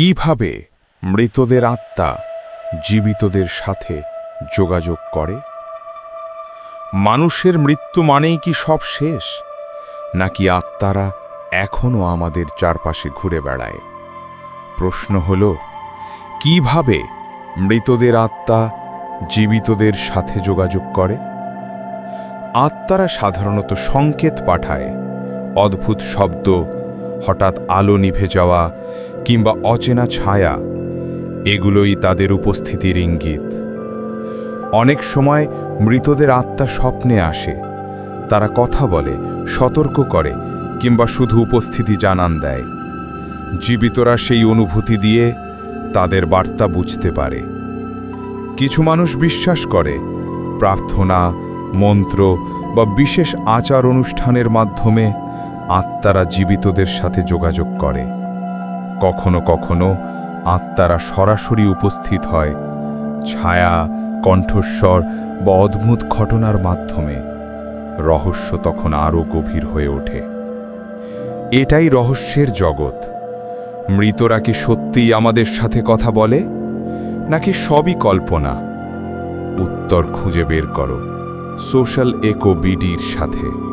কীভাবে মৃতদের আত্মা জীবিতদের সাথে যোগাযোগ করে? মানুষের মৃত্যু মানেই কি সব শেষ? নাকি আত্মারা এখনও আমাদের চারপাশে ঘুরে বেড়ায়? প্রশ্ন হল, কীভাবে মৃতদের আত্মা জীবিতদের সাথে যোগাযোগ করে? আত্মারা সাধারণত সংকেত পাঠায়, অদ্ভুত শব্দ, হঠাৎ আলো নিভে যাওয়া কিংবা অচেনা ছায়া, এগুলোই তাদের উপস্থিতির ইঙ্গিত। অনেক সময় মৃতদের আত্মা স্বপ্নে আসে, তারা কথা বলে, সতর্ক করে, কিংবা শুধু উপস্থিতি জানান দেয়। জীবিতরা সেই অনুভূতি দিয়ে তাদের বার্তা বুঝতে পারে। কিছু মানুষ বিশ্বাস করে, প্রার্থনা, মন্ত্র বা বিশেষ আচার অনুষ্ঠানের মাধ্যমে আত্মারা জীবিতদের সাথে যোগাযোগ করে। কখনো কখনো আত্মারা সরাসরি উপস্থিত হয়। ছায়া, কণ্ঠস্বর বা অদ্ভুত ঘটনার মাধ্যমে। রহস্য তখন আরও গভীর হয়ে ওঠে। এটাই রহস্যের জগৎ। মৃতরা কি সত্যিই আমাদের সাথে কথা বলে? নাকি সবই কল্পনা? উত্তর খুঁজে বের করো। সোশ্যাল একো বিডির সাথে।